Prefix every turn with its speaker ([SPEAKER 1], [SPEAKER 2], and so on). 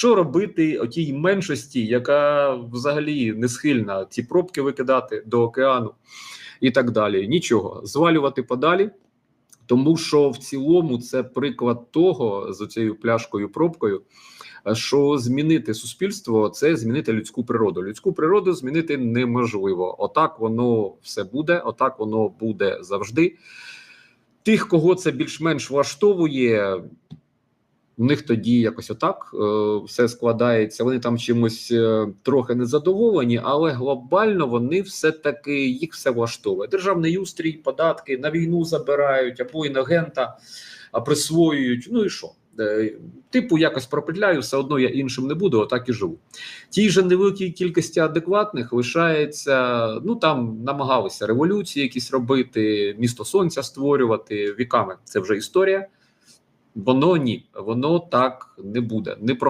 [SPEAKER 1] Що робити отій меншості, яка взагалі не схильна ці пробки викидати до океану і так далі? Нічого, звалювати подалі. Тому що в цілому це приклад того з цією пляшкою пробкою, що змінити суспільство це змінити людську природу. Людську природу змінити неможливо. Отак воно все буде, отак воно буде завжди. Тих, кого це більш-менш влаштовує, у них тоді якось отак е, все складається. Вони там чимось е, трохи незадоволені, але глобально вони все таки їх все влаштовує. Державний устрій, податки на війну забирають або інагента, присвоюють. Ну і що? Е, Типу, якось пропетляю, все одно я іншим не буду, отак і живу. Тій же невеликій кількості адекватних лишається. Ну там намагалися революції якісь робити, місто сонця створювати віками. Це вже історія. Воно ні, воно так не буде. Не про